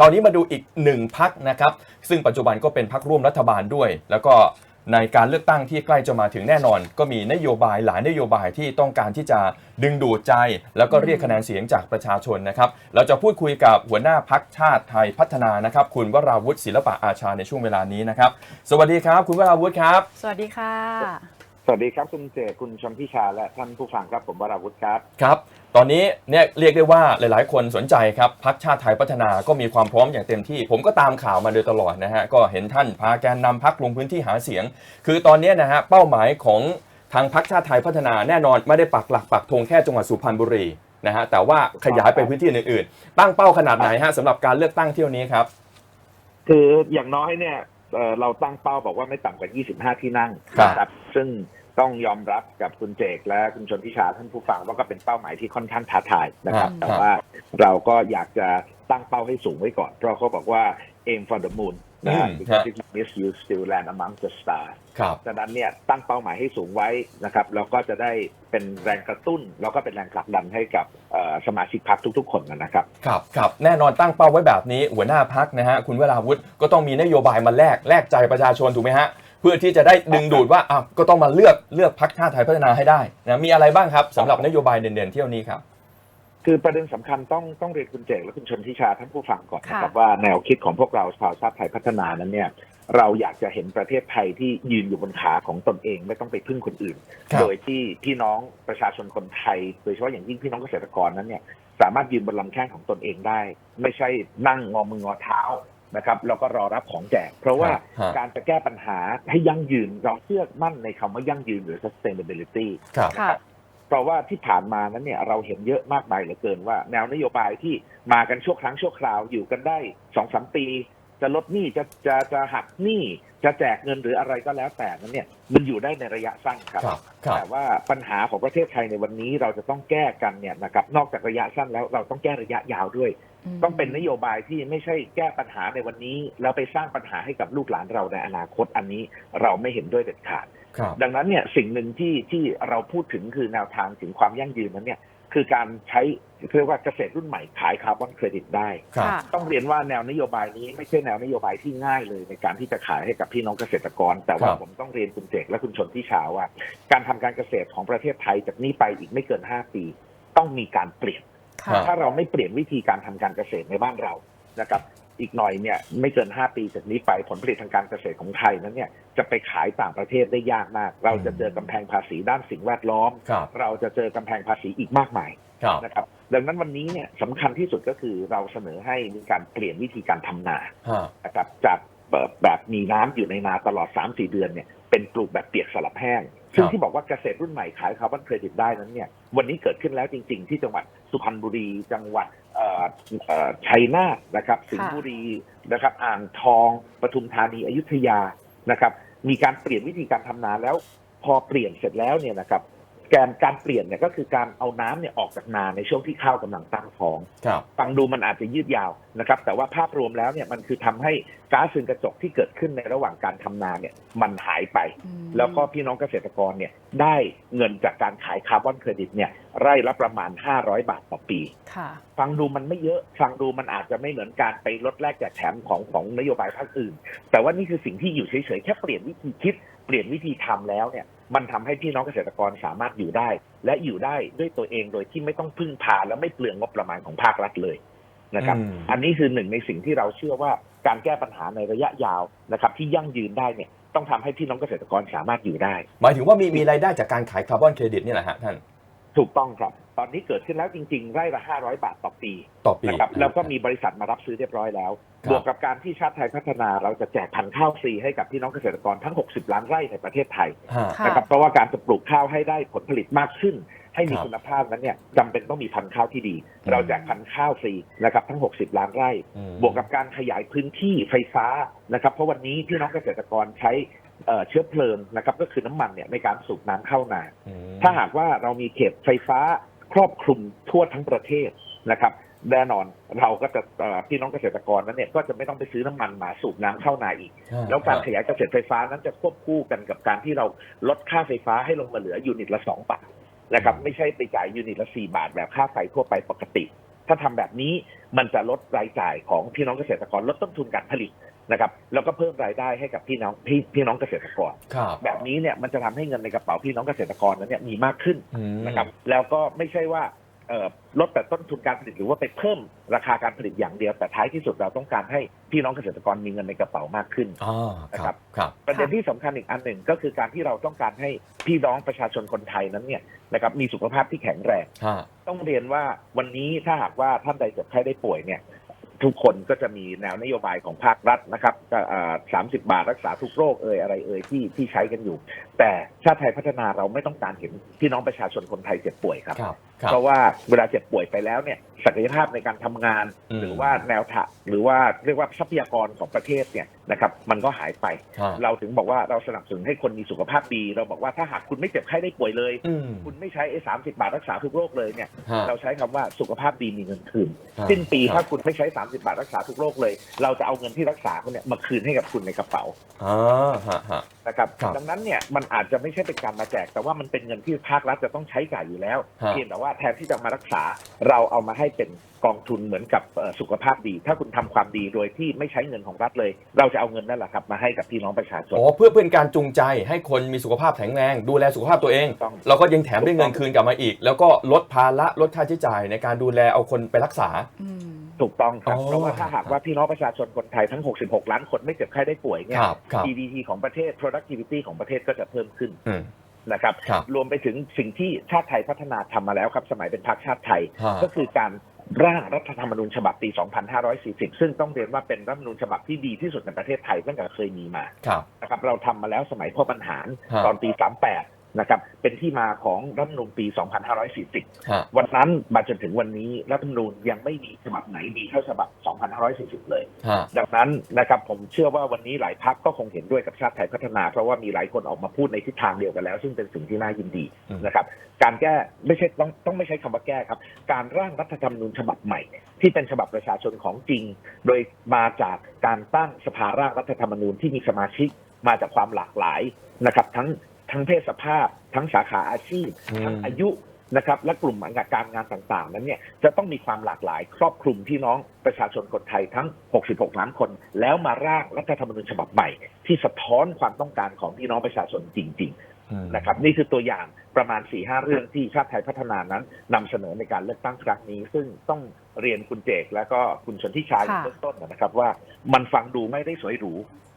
คราวนี้มาดูอีกหนึ่งพักนะครับ ซึ่งปัจจุบันก็เป็นพักร่วมรัฐบาลด้วย แล้วก็ในการเลือกตั้งที่ใกล้จะมาถึงแน่นอน ก็มีนโยบายหลายนโยบายที่ต้องการที่จะดึงดูดใจ แล้วก็เรียกคะแนนเสียงจากประชาชนนะครับ เราจะพูดคุยกับหัวหน้าพักชาติไทยพัฒนานะครับ คุณวราวุฒิศิลปะอาชาในช่วงเวลานี้นะครับ สวัสดีครับ คุณวราวุฒิครับ สวัสดีค่ะ สวัสดีครับ คุณเจคุณชมพิชาและท่านผู้ฟังครับผมวราวุฒิครับครับ ตอนนี้เนี่ยเรียกได้ว่าหลาย ๆ คนสนใจครับพักชาติไทยพัฒนาก็มีความพร้อมอย่างเต็มที่ ผมก็ตามข่าวมาโดยตลอดนะฮะก็เห็นท่านพาแกนนำพักลงพื้นที่หาเสียง คือตอนนี้นะฮะเป้าหมายของทางพักชาติไทยพัฒนาแน่นอนไม่ได้ปักหลักปักธงแค่จังหวัดสุพรรณบุรีนะฮะแต่ว่าขยายไปพื้นที่อื่น ๆ ตั้งเป้าขนาดไหนฮะสำหรับการเลือกตั้งเที่ยวนี้ครับ คืออย่างน้อยเนี่ยเอ่อเราตั้งเป้าบอกว่าไม่ต่ำกว่า 25 ที่นั่งครับนะครับซึ่ง ต้องยอมรับกับคุณเจกและคุณชนพิชาท่านผู้ฟังว่าก็เป็นเป้าหมายที่ค่อนข้างท้าทายนะครับครับ แต่ว่าเราก็อยากจะตั้งเป้าให้สูงไว้ก่อน เพราะเขาบอกว่า aim for the moon นะฮะอืม because if you miss you still land among the stars ครับฉะนั้นเนี่ยตั้งเป้าหมายให้สูงไว้นะครับแล้วก็จะได้เป็นแรงกระตุ้น แล้วก็เป็นแรงผลักดันให้กับเอ่อสมาชิกพรรคทุก ๆ คนนะครับ ครับครับแน่นอนตั้งเป้าไว้แบบนี้หัวหน้าพักนะฮะคุณวราวุฒิก็ต้องมีนโยบายมาแลกแลกใจประชาชนถูกไหมฮะ เพื่อที่จะได้ดึงดูดว่าอะก็ต้องมาเลือกเลือกพักชาติไทยพัฒนาให้ได้นะมีอะไรบ้างครับสำหรับนโยบายเด่นๆเที่ยวนี้ครับ คือประเด็นสำคัญต้องต้องเรียนคุณเจกและคุณชนทิชาท่านผู้ฟังก่อนนะครับค่ะว่าแนวคิดของพวกเราชาวชาติไทยพัฒนานั้นเนี่ยเราอยากจะเห็นประเทศไทยที่ยืนอยู่บนขาของตนเองไม่ต้องไปพึ่งคนอื่น ครับโดยที่พี่น้องประชาชนคนไทย โดยเฉพาะอย่างยิ่งพี่น้องเกษตรกรนั้นเนี่ยสามารถยืนบนลำแข้งของตนเองได้ ไม่ใช่นั่งงอมืองอเท้า นะครับแล้วก็รอรับของแจก เพราะว่าฮะ การจะแก้ปัญหาให้ยั่งยืนเราเชื่อมั่นในคำว่ายั่งยืนหรือ sustainability ครับ ค่ะ เพราะว่าที่ผ่านมานั้นเนี่ยเราเห็นเยอะมากมายเหลือเกินว่า แนวนโยบายที่มากันชั่วครั้งชั่วคราวอยู่กันได้สองสามปี จะลดหนี้จะจะจะหักหนี้จะแจกเงินหรืออะไรก็แล้วแต่นั้นเนี่ยมันอยู่ได้ในระยะสั้นครับ ครับครับ แต่ว่าปัญหาของประเทศไทยในวันนี้เราจะต้องแก้กันเนี่ยนะครับนอกจากระยะสั้นแล้วเราต้องแก้ระยะยาวด้วยต้องเป็นนโยบายที่ไม่ใช่แก้ปัญหาในวันนี้ แล้วไปสร้างปัญหาให้กับลูกหลานเราในอนาคตอันนี้เราไม่เห็นด้วยเด็ดขาด ครับ ดังนั้นเนี่ยสิ่งหนึ่งที่ที่เราพูดถึงคือแนวทางถึงความยั่งยืนนั้นเนี่ย คือการใช้เรียกว่าเกษตรรุ่นใหม่ขายคาร์บอนเครดิตได้ ครับค่ะต้องเรียนว่าแนวนโยบายนี้ไม่ใช่แนวนโยบายที่ง่ายเลยในการที่จะขายให้กับพี่น้องเกษตรกร แต่ว่าครับ ผมต้องเรียนคุณเจกและคุณชนที่ชาว่า การทำการเกษตรของประเทศไทยจากนี้ไปอีกไม่เกิน 5 ปี ต้องมีการเปลี่ยน ค่ะ ถ้าเราไม่เปลี่ยนวิธีการทำการเกษตรในบ้านเรานะครับ อีกหน่อยเนี่ยไม่เกิน 5 ปีจากนี้ไปผลผลิตทางการเกษตรของไทยนั้นเนี่ยจะไปขายต่างประเทศได้ยากมาก เราจะเจอกำแพงภาษีด้านสิ่งแวดล้อม ครับเราจะเจอกำแพงภาษีอีกมากมายครับ นะครับดังนั้นวันนี้เนี่ยสำคัญที่สุดก็คือเราเสนอให้มีการเปลี่ยนวิธีการทำนาฮะ นะครับจากแบบแบบมีน้ำอยู่ในนาตลอด 3-4 เดือนเนี่ยเป็นปลูกแบบเปียกสลับแห้ง ซึ่งที่บอกว่าเกษตรรุ่นใหม่ขายคาร์บอนเครดิตได้นั้นเนี่ยวันนี้เกิดขึ้นแล้วจริง ๆ ที่จังหวัดสุพรรณบุรีจังหวัดเอ่อเอ่อ ชัยนาทนะครับสิงห์บุรีนะครับ อ่างทองปทุมธานีอยุธยานะครับ มีการเปลี่ยนวิธีการทำนาแล้ว พอเปลี่ยนเสร็จแล้วเนี่ยนะครับ การการเปลี่ยนเนี่ยก็คือการเอาน้ำเนี่ยออกจากนาในช่วงที่ข้าวกำลังตั้งท้อง ครับ ฟังดูมันอาจจะยืดยาวนะครับ แต่ว่าภาพรวมแล้วเนี่ยมันคือทำให้ก๊าซเรือนกระจกที่เกิดขึ้นในระหว่างการทำนาเนี่ยมันหายไปอืมแล้วก็พี่น้องเกษตรกรเนี่ยได้เงินจากการขายคาร์บอนเครดิตเนี่ยไร่ละประมาณ 500 บาทต่อปีค่ะฟังดูมันไม่เยอะ ฟังดูมันอาจจะไม่เหมือนการไปลดแลกแจกแถมของของนโยบายภาคอื่น แต่ว่านี่คือสิ่งที่อยู่เฉยๆแค่เปลี่ยนวิธีคิดเปลี่ยนวิธีทำแล้วเนี่ย มันทำให้พี่น้องเกษตรกรสามารถอยู่ได้ และอยู่ได้ด้วยตัวเองโดยที่ไม่ต้องพึ่งพาและไม่เปลืองงบประมาณของภาครัฐเลยนะครับอืมอันนี้คือหนึ่งในสิ่งที่เราเชื่อว่าการแก้ปัญหาในระยะยาวนะครับ ที่ยั่งยืนได้เนี่ยต้องทำให้พี่น้องเกษตรกรสามารถอยู่ได้ หมายถึงว่ามีมีรายได้จากการขายคาร์บอนเครดิตนี่แหละฮะท่าน ถูกต้องครับ ตอนนี้เกิดขึ้นแล้วจริง ๆ ไร่ละ500บาทต่อปีต่อปีนะครับแล้วก็มีบริษัทมารับซื้อเรียบร้อยแล้วครับบวกกับการที่ชาติไทยพัฒนาเราจะแจกพันธุ์ข้าวฟรีให้กับพี่น้องเกษตรกรทั้ง 60 ล้านไร่ในประเทศไทยฮะค่ะนะครับเพราะว่าการจะปลูกข้าวให้ได้ผลผลิตมากขึ้น ให้มีครับคุณภาพนั้นเนี่ยจำเป็นต้องมีพันธุ์ข้าวที่ดีอืมเราแจกพันธุ์ข้าวฟรีนะครับทั้ง 60 ล้านไร่อืมบวกกับการขยายพื้นที่ไฟฟ้านะครับเพราะวันนี้พี่น้องเกษตรกรใช้เอ่อเชื้อเพลิงนะครับก็คือน้ำมันเนี่ยในการสูบน้ำเข้านาอืมถ้าหากว่าเรามีเขตไฟฟ้า ครอบคลุมทั่วทั้งประเทศนะครับแน่นอนเราก็จะเอ่อพี่น้องเกษตรกรนั้นเนี่ยก็จะไม่ต้องไปซื้อน้ำมันมาสูบน้ำเข้านาอีกฮะแล้วการขยายเกษตรไฟฟ้านั้นจะควบคู่กันกับการที่เราลดค่าไฟฟ้าให้ลงมาเหลือยูนิตละสองบาทนะครับไม่ใช่ไปจ่ายยูนิตละสี่บาทแบบค่าไฟทั่วไปปกติ ถ้าทำแบบนี้มันจะลดรายจ่ายของพี่น้องเกษตรกรลดต้นทุนการผลิต นะครับแล้วก็เพิ่มรายได้ให้กับพี่น้องพี่พี่น้องเกษตรกร ครับแบบนี้เนี่ยมันจะทำให้เงินในกระเป๋าพี่น้องเกษตรกรนั้นเนี่ยมีมากขึ้นอืมนะครับแล้วก็ไม่ใช่ว่าเอ่อลดแต่ต้นทุนการผลิตหรือว่าไปเพิ่มราคาการผลิตอย่างเดียวแต่ท้ายที่สุดเราต้องการให้พี่น้องเกษตรกรมีเงินในกระเป๋ามากขึ้นอ่าครับครับ ประเด็นที่สำคัญอีกอันหนึ่งก็คือการที่เราต้องการให้พี่น้องประชาชนคนไทยนั้นเนี่ยนะครับมีสุขภาพที่แข็งแรง ฮะ ต้องเรียนว่าวันนี้ถ้าหากว่าท่านใดเจ็บไข้ได้ป่วยเนี่ย ทุกคนก็จะมีแนวนโยบายของภาครัฐนะครับสามสิบบาทรักษาทุกโรคเอ่ยอะไรเอ่ยที่ที่ใช้กันอยู่ แต่ชาติไทยพัฒนาเราไม่ต้องการเห็นพี่น้องประชาชนคนไทยเจ็บป่วยครับครับครับ เพราะว่าเวลาเจ็บป่วยไปแล้วเนี่ยศักยภาพในการทำงานอืมหรือว่าแนวทางหรือว่าเรียกว่าทรัพยากรของประเทศเนี่ยนะครับมันก็หายไปฮะเราถึงบอกว่าเราสนับสนุนให้คนมีสุขภาพดี เราบอกว่าถ้าหากคุณไม่เจ็บไข้ได้ป่วยเลยอืมคุณไม่ใช้ไอ้สามสิบาทรักษาทุกโรคเลยเนี่ยฮะเราใช้คำว่าสุขภาพดีมีเงินคืนฮะสิ้นปีครับถ้าคุณไม่ใช้ 30 บาทรักษาทุกโรคเลย เราจะเอาเงินที่รักษาคุณเนี่ยมาคืนให้กับคุณในกระเป๋าอ่าฮะฮะนะครับครับดังนั้นเนี่ยมันอาจจะไม่ใช่เป็นการมาแจกแต่ว่ามันเป็นเงินที่ภาครัฐจะต้องใช้จ่ายอยู่แล้วฮะเพียงแต่ว่าแทนที่จะมารักษา เราเอามาให้เป็นกองทุนเหมือนกับเอ่อสุขภาพดี ถ้าคุณทำความดีโดยที่ไม่ใช้เงินของรัฐเลย เราจะเอาเงินนั่นแหละครับมาให้กับพี่น้องประชาชนอ๋อเพื่อเป็นการจูงใจให้คนมีสุขภาพแข็งแรง ดูแลสุขภาพตัวเองต้องเราก็ยังแถมได้เงินคืนกลับมาอีก แล้วก็ลดภาระลดค่าใช้จ่ายในการดูแลเอาคนไปรักษาอืมถูกต้องครับอ๋อเพราะว่าถ้าหากว่าพี่น้องประชาชนคนไทยทั้ง 66 ล้านคนไม่เจ็บไข้ได้ป่วยเนี่ยครับครับ GDP ของประเทศ productivity ของประเทศก็จะเพิ่มขึ้นอืม นะครับครับ รวมไปถึงสิ่งที่ชาติไทยพัฒนาทำมาแล้วครับ สมัยเป็นพรรคชาติไทยฮะก็คือการร่างรัฐธรรมนูญฉบับปี 2540 ซึ่งต้องเรียนว่าเป็นรัฐธรรมนูญฉบับที่ดีที่สุดในประเทศไทยตั้งแต่เคยมีมาครับนะครับเราทำมาแล้วสมัยพ่อปัญหารฮะตอนปี 38 นะครับ เป็นที่มาของรัฐธรรมนูญปี 2540ฮะวันนั้นมาจนถึงวันนี้รัฐธรรมนูญยังไม่มีฉบับไหนดีเท่าฉบับ 2540 เลยฮะดังนั้นนะครับผมเชื่อว่าวันนี้หลายพักก็คงเห็นด้วยกับชาติไทยพัฒนา เพราะว่ามีหลายคนออกมาพูดในทิศทางเดียวกันแล้ว ซึ่งเป็นสิ่งที่น่ายินดีอืมนะครับ การแก้ไม่ใช่ต้องต้องไม่ใช้คำว่าแก้ครับ การร่างรัฐธรรมนูญฉบับใหม่ ที่เป็นฉบับประชาชนของจริง โดยมาจากการตั้งสภาร่างรัฐธรรมนูญที่มีสมาชิกมาจากความหลากหลายนะครับทั้ง ทั้งเพศสภาพ ทั้งสาขาอาชีพอืมทั้งอายุนะครับและกลุ่มการงานต่างๆ นั้นเนี่ยจะต้องมีความหลากหลายครอบคลุมพี่น้องประชาชนคนไทยทั้ง 66 ล้านคน แล้วมาร่างรัฐธรรมนูญฉบับใหม่ ที่สะท้อนความต้องการของพี่น้องประชาชนจริงอืมๆนะครับ นี่คือตัวอย่างประมาณ4-5เรื่องที่ชาติไทยพัฒนานั้นนำเสนอในการเลือกตั้งครั้งนี้ ซึ่งต้องเรียนคุณเจกและก็คุณชนทิชาค่ะเบื้องต้นนะครับว่ามันฟังดูไม่ได้สวยหรู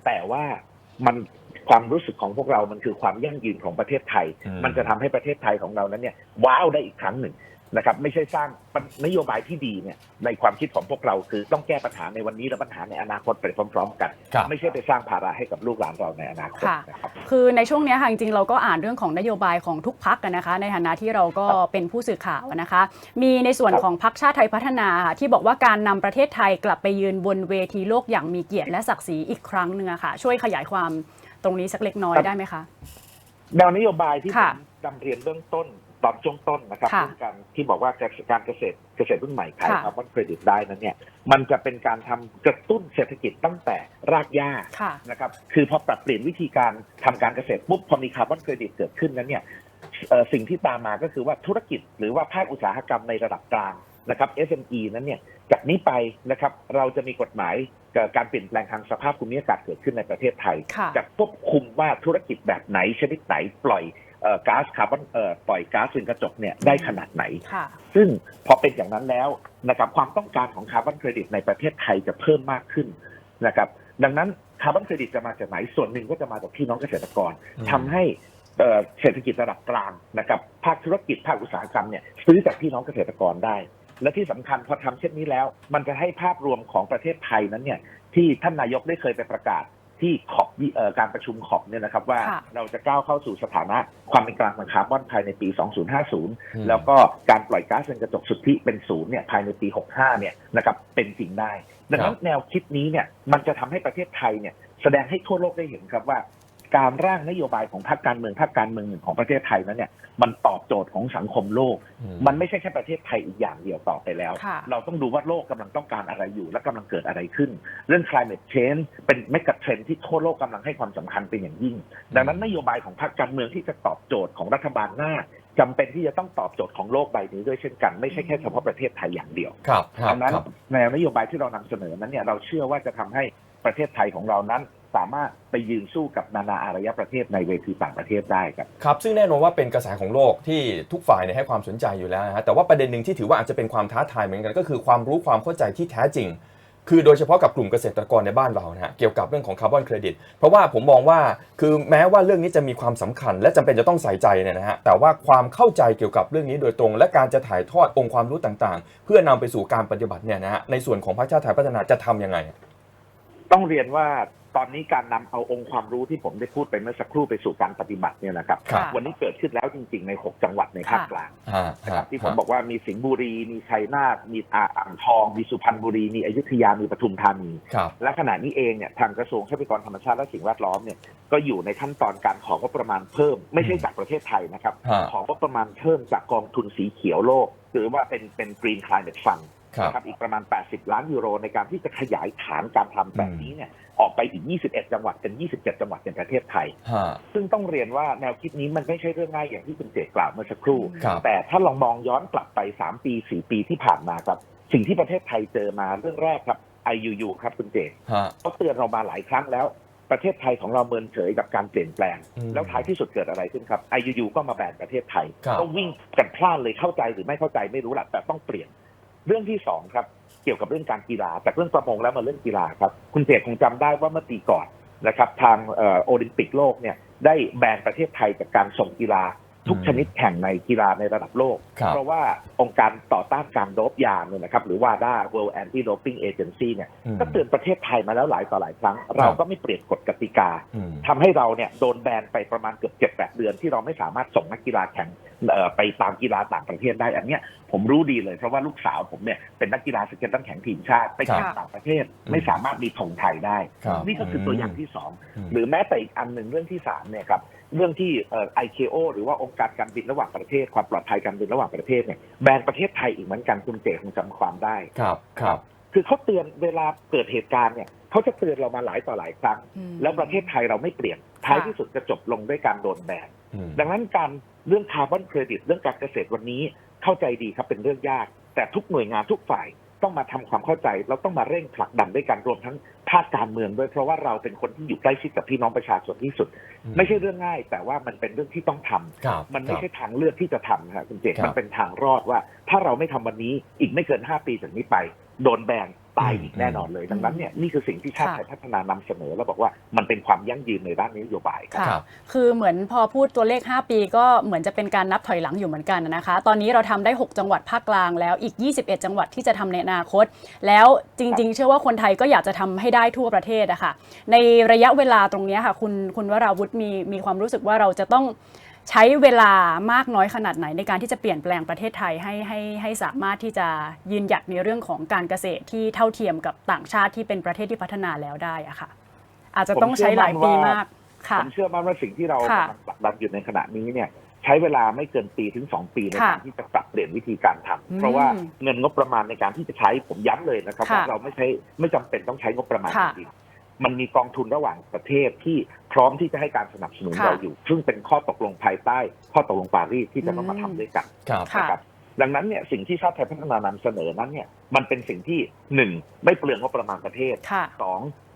แต่ว่ามัน ความรู้สึกของพวกเรามันคือความยั่งยืนของประเทศไทยอืมมันจะทำให้ประเทศไทยของเรานั้นเนี่ยว้าวได้อีกครั้งหนึ่งนะครับไม่ใช่สร้างนโยบายที่ดีเนี่ยในความคิดของพวกเราคือต้องแก้ปัญหาในวันนี้และปัญหาในอนาคตไปพร้อม ๆ กันครับไม่ใช่ไปสร้างภาระให้กับลูกหลานเราในอนาคตค่ะนะครับคือในช่วงเนี้ยค่ะจริงๆเราก็อ่านเรื่องของนโยบายของทุกพักกันนะคะ ในฐานะที่เราก็เป็นผู้สื่อข่าวนะคะ มีในส่วนครับของพักชาติไทยพัฒนาค่ะที่บอกว่าการนำประเทศไทยกลับไปยืนบนเวทีโลกอย่างมีเกียรติและศักดิ์ศรีอีกครั้งหนึ่งอะค่ะช่วยขยายความ ตรงนี้สักเล็กน้อยได้ไหมคะ แนวนโยบายที่ผค่ะมนำเรียนเบื้องต้นตอนช่วงต้นนะครับค่ะเรื่องการที่บอกว่าการเกษตรเกษตรรุ่นใหม่ขายค่ะ คาร์บอนเครดิตได้นั้นเนี่ยมันจะเป็นการทำกระตุ้นเศรษฐกิจตั้งแต่รากหญ้า ค่ะ นะครับ คือพอปรับเปลี่ยนวิธีการทำการเกษตรปุ๊บ พอมีคาร์บอนเครดิตเกิดขึ้นนั้นเนี่ยเอ่อสิ่งที่ตามมาก็คือว่าธุรกิจหรือว่าภาคอุตสาหกรรมในระดับกลางนะครับ SME นั้นเนี่ย จากนี้ไปนะครับ เราจะมีกฎหมายเอ่อ การเปลี่ยนแปลงทางสภาพภูมิอากาศเกิดขึ้นในประเทศไทยค่ะจะควบคุมว่าธุรกิจแบบไหนชนิดไหนปล่อยเอ่อก๊าซคาร์บอนเอ่อปล่อยก๊าซเรือนกระจกเนี่ยได้ขนาดไหนค่ะซึ่งพอเป็นอย่างนั้นแล้วนะครับความต้องการของคาร์บอนเครดิตในประเทศไทยจะเพิ่มมากขึ้นนะครับดังนั้นคาร์บอนเครดิตจะมาจากไหนส่วนหนึ่งก็จะมาจากพี่น้องเกษตรกรอืมทำให้เอ่อเศรษฐกิจระดับกลางนะครับภาคธุรกิจภาคอุตสาหกรรมเนี่ยซื้อจากพี่น้องเกษตรกรได้ และที่สำคัญพอทำเช่นนี้แล้ว มันจะให้ภาพรวมของประเทศไทยนั้นเนี่ยที่ท่านนายกได้เคยไปประกาศที่ขอบการประชุมขอบเนี่ยนะครับว่าค่ะเราจะก้าวเข้าสู่สถานะความเป็นกลางทางคาร์บอนภายในปี 2050อืมแล้วก็การปล่อยก๊าซเรือนกระจกสุทธิเป็นศูนย์เนี่ยภายในปี 65 เนี่ยนะครับเป็นจริงได้ ดังนั้นแนวคิดนี้เนี่ยมันจะทำให้ประเทศไทยเนี่ยแสดงให้ทั่วโลกได้เห็นครับว่า การร่างนโยบายของพรรคการเมืองพรรคการเมืองหนึ่งของประเทศไทยนั้นเนี่ยมันตอบโจทย์ของสังคมโลกอืมมันไม่ใช่แค่ประเทศไทยอีกอย่างเดียวต่อไปแล้วค่ะเราต้องดูว่าโลกกำลังต้องการอะไรอยู่ และกำลังเกิดอะไรขึ้น เรื่อง climate change เป็นเมกะเทรนที่ทั่วโลกกำลังให้ความสำคัญเป็นอย่างยิ่ง ดังนั้นนโยบายของพรรคการเมืองที่จะตอบโจทย์ของรัฐบาลหน้าจำเป็นที่จะต้องตอบโจทย์ของโลกใบนี้ด้วยเช่นกันไม่ใช่แค่เฉพาะประเทศไทยอย่างเดียวครับครับดังนั้นครับแนวนโยบายที่เรานำเสนอนั้นเนี่ยเราเชื่อว่าจะทำให้ประเทศไทยของเรานั้น สามารถไปยืนสู้กับนานาอารยประเทศในเวทีต่างประเทศได้ครับครับ ซึ่งแน่นอนว่าเป็นกระแสของโลกที่ทุกฝ่ายเนี่ยให้ความสนใจอยู่แล้วนะฮะแต่ว่าประเด็นหนึ่งที่ถือว่าอาจจะเป็นความท้าทายเหมือนกันก็คือความรู้ความเข้าใจที่แท้จริง คือโดยเฉพาะกับกลุ่มเกษตรกรในบ้านเรานะฮะเกี่ยวกับเรื่องของคาร์บอนเครดิต เพราะว่าผมมองว่าคือแม้ว่าเรื่องนี้จะมีความสำคัญ และจำเป็นจะต้องใส่ใจเนี่ยนะฮะแต่ว่าความเข้าใจเกี่ยวกับเรื่องนี้โดยตรง และการจะถ่ายทอดองค์ความรู้ต่างๆ เพื่อนำไปสู่การปฏิบัติเนี่ยนะฮะในส่วนของพรรคชาติไทยพัฒนาจะทำยังไง ต้องเรียนว่า ตอนนี้การนำเอาองค์ความรู้ที่ผมได้พูดไปเมื่อสักครู่ไปสู่การปฏิบัติเนี่ยนะครับ ครับ วันนี้เกิดขึ้นแล้วจริง ๆ ใน 6 จังหวัดในภาคค่ะกลางฮะนะครับที่ผมฮะบอกว่ามีสิงห์บุรี มีชัยนาทมีอ่างทอง มีสุพรรณบุรี มีอยุธยา มีปทุมธานี ครับ และขณะนี้เองเนี่ยทางกระทรวงทรัพยากรธรรมชาติและสิ่งแวดล้อมเนี่ยก็อยู่ในขั้นตอนการของงบประมาณเพิ่ม ไม่ใช่จากประเทศไทยนะครับ ฮะ ของงบประมาณเพิ่มจากกองทุนสีเขียวโลก หรือว่าเป็นเป็น Green Climate Fund ครับ นะครับอีกประมาณ 80 ล้านยูโร ในการที่จะขยายฐานการทำแบบนี้เนี่ยออกไปอีก 21 จังหวัดเป็น 27 จังหวัดในประเทศไทยฮะซึ่งต้องเรียนว่าแนวคิดนี้มันไม่ใช่เรื่องง่ายอย่างที่คุณเจตกล่าวเมื่อสักครู่ครับแต่ถ้าลองมองย้อนกลับไป 3 ปี 4 ปีที่ผ่านมาครับ สิ่งที่ประเทศไทยเจอมาเรื่องแรกครับ IUU ครับคุณเจตฮะเขาเตือนเรามาหลายครั้งแล้ว ประเทศไทยของเราเมินเฉยกับการเปลี่ยนแปลงอืมแล้วท้ายที่สุดเกิดอะไรขึ้นครับ IUU ก็มาแบนประเทศไทยครับก็วิ่งกันพลาดเลยเข้าใจหรือไม่เข้าใจไม่รู้แหละแต่ต้องเปลี่ยน เรื่องที่สองครับเกี่ยวกับเรื่องการกีฬาจากเรื่องประมงแล้วมาเรื่องกีฬาครับคุณเจตคงจำได้ว่าเมื่อปีก่อนนะครับ ทางโอลิมปิกโลกเนี่ยได้แบนประเทศไทยจากการส่งกีฬา ทุกอืมชนิดแข่งในกีฬาในระดับโลกครับเพราะว่าองค์การต่อต้านการโดปยาเนี่ยนะครับหรือ WADA World Anti Doping Agency เนี่ยอืมก็เตือนประเทศไทยมาแล้วหลายต่อหลายครั้ง เราก็ไม่เปลี่ยนกฎกติกาอืมทำให้เราเนี่ยโดนแบนไปประมาณเกือบเจ็ดแปดเดือนที่เราไม่สามารถส่งนักกีฬาแข่งเอ่อไปตามกีฬาต่างประเทศได้อันเนี้ยผมรู้ดีเลยเพราะว่าลูกสาวผมเนี่ยเป็นนักกีฬาสเก็ตตั้งแข่งทีมชาติไปแข่งครับต่างประเทศไม่สามารถมีธงไทยได้ครับนี่ก็คือตัวอย่างที่สองอืมหรือแม้แต่อีกอันหนึ่งเรื่องที่สามเนี่ยครับ เรื่องที่เอ่อ ICAO หรือว่าองค์การการบินระหว่างประเทศ ความปลอดภัยการบินระหว่างประเทศเนี่ยแบนประเทศไทยอีกเหมือนกันคุณเจคงจำความได้ครับครับ คือเขาเตือนเวลาเกิดเหตุการณ์เนี่ยเขาจะเตือนเรามาหลายต่อหลายครั้งอืมแล้วประเทศไทยเราไม่เปลี่ยนท้ายที่สุดจะจบลงด้วยการโดนแบนอืมดังนั้นการเรื่องคาร์บอนเครดิตเรื่องการเกษตรวันนี้เข้าใจดีครับเป็นเรื่องยาก แต่ทุกหน่วยงานทุกฝ่าย ต้องมาทำความเข้าใจแล้วต้องมาเร่งผลักดันด้วยกันรวมทั้งภาคการเมืองด้วยเพราะว่าเราเป็นคนที่อยู่ใกล้ชิดกับพี่น้องประชาชนที่สุด ไม่ใช่เรื่องง่าย แต่ว่ามันเป็นเรื่องที่ต้องทำครับมันไม่ใช่ทางเลือกที่จะทำนะครับคุณเจษครับมันเป็นทางรอดว่า ถ้าเราไม่ทำวันนี้อีกไม่เกิน5ปีจากนี้ไป โดนแบน ตายอีกแน่นอนเลย ดังนั้นเนี่ยนี่คือสิ่งที่ชาติไทยพัฒนานำเสนอแล้วบอกว่ามันเป็นความยั่งยืนในด้านนโยบายครับค่ะครับคือเหมือนพอพูดตัวเลข 5 ปีก็เหมือนจะเป็นการนับถอยหลังอยู่เหมือนกันนะคะ ตอนนี้เราทำได้ 6 จังหวัดภาคกลางแล้วอีก 21 จังหวัดที่จะทำในอนาคต แล้วจริง ๆ เชื่อว่าคนไทยก็อยากจะทำให้ได้ทั่วประเทศอะค่ะในระยะเวลาตรงเนี้ยค่ะคุณคุณวราวุฒิมีมีความรู้สึกว่าเราจะต้อง ใช้เวลามากน้อยขนาดไหนในการที่จะเปลี่ยนแปลงประเทศไทยให้ให้ให้สามารถที่จะยืนหยัดในเรื่องของการเกษตรที่เท่าเทียมกับต่างชาติที่เป็นประเทศที่พัฒนาแล้วได้อะค่ะ อาจจะต้องใช้หลายปีมากค่ะผมเชื่อมั่นว่าสิ่งที่เรากำลังผลักดันอยู่ในขณะนี้เนี่ยใช้เวลาไม่เกินปีถึง 2 ปีในการที่จะปรับเปลี่ยนวิธีการทำเพราะว่าเงินงบประมาณในการที่จะใช้ผมย้ำเลยนะครับว่าเราไม่ใช้ไม่จำเป็นต้องใช้งบประมาณจริง มันมีกองทุนระหว่างประเทศที่พร้อมที่จะให้การสนับสนุนค่ะเราอยู่ ซึ่งเป็นข้อตกลงภายใต้ ข้อตกลงปารีสที่จะต้องมาทำด้วยกันครับ ค่ะ นะครับดังนั้นเนี่ยสิ่งที่ชาติไทยพัฒนานำเสนอนั้นเนี่ยมันเป็นสิ่งที่หนึ่งไม่เปลืองงบประมาณประเทศค่ะ สองเอ่อ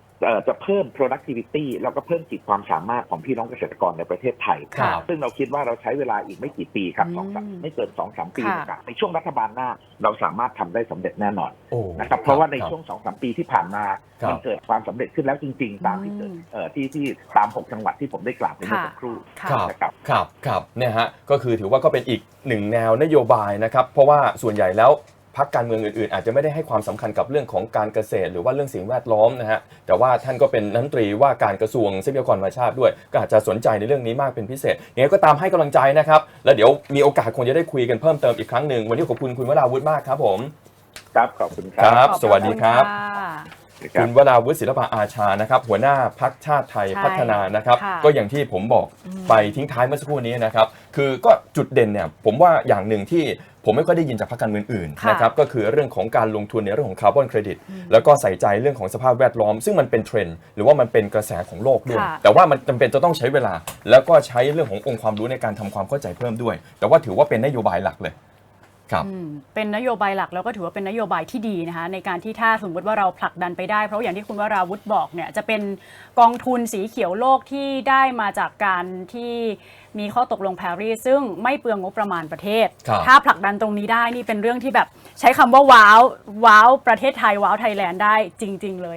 จะเพิ่ม productivity แล้วก็เพิ่มขีดความสามารถของพี่น้องเกษตรกรในประเทศไทย ครับซึ่งเราคิดว่าเราใช้เวลาอีกไม่กี่ปีครับอืมสองสามไม่เกินสองสามปีค่ะ นะครับในช่วงรัฐบาลหน้าเราสามารถทำได้สำเร็จแน่นอนโอ้นะครับ เพราะว่าในคบช่วงสองสามปีที่ผ่านมา ครับ มันเกิดความสำเร็จขึ้นแล้วจริง ๆ ตามที่เกิดเอ่อที่ที่ตามหกจังหวัดที่ผมได้กล่าวไปเมื่อสักครู่ค่ะ ครับ นะครับ ครับครับเนี่ยฮะก็คือถือว่าก็เป็นอีกหนึ่งแนวนโยบายนะครับ เพราะว่าส่วนใหญ่แล้ว พักการเมืองอื่นๆ อาจจะไม่ได้ให้ความสำคัญกับเรื่องของการเกษตร หรือว่าเรื่องสิ่งแวดล้อมนะฮะแต่ว่าท่านก็เป็นรัฐมนตรีว่าการกระทรวงทรัพยากรธรรมชาติด้วย ก็อาจจะสนใจในเรื่องนี้มากเป็นพิเศษยังไงก็ตามให้กำลังใจนะครับ แล้วเดี๋ยวมีโอกาสคงจะได้คุยกันเพิ่มเติมอีกครั้งหนึ่งวันนี้ขอบคุณคุณวราวุฒิมากครับผมครับขอบคุณคครัรับ สวัสดีครับขอณะครัคุบณวราวุฒิศิลปะอาชานะครับ หัวหน้าพักชาติไทยใช่พัฒนานะครับค่ะก็อย่างที่ผมบอกอืมไปทิ้งท้ายเมื่อสักครู่นี้นะครับ คือก็จุดเด่นเนี่ยผมว่าอย่างหนึ่งที่ ผมไม่ค่อยได้ยินจากพรรคการเมืองอื่นค่ะนะครับก็คือเรื่องของการลงทุนในเรื่องของคาร์บอนเครดิตแล้วก็ใส่ใจเรื่องของสภาพแวดล้อม ซึ่งมันเป็นเทรนด์หรือว่ามันเป็นกระแสของโลกด้วยค่ะแต่ว่ามันจำเป็นจะต้องใช้เวลา แล้วก็ใช้เรื่องขององค์ความรู้ในการทำความเข้าใจเพิ่มด้วย แต่ว่าถือว่าเป็นนโยบายหลักเลย ครับอืมเป็นนโยบายหลักแล้วก็ถือว่าเป็นนโยบายที่ดีนะคะในการที่ถ้าสมมติว่าเราผลักดันไปได้ เพราะอย่างที่คุณวราวุธบอกเนี่ยจะเป็นกองทุนสีเขียวโลกที่ได้มาจากการที่มีข้อตกลงปารีสซึ่งไม่เปลืองงบประมาณประเทศครับถ้าผลักดันตรงนี้ได้นี่เป็นเรื่องที่แบบใช้คำว่าว้าวว้าวประเทศไทยว้าวไทยแลนด์ได้จริง ๆ เลยนะ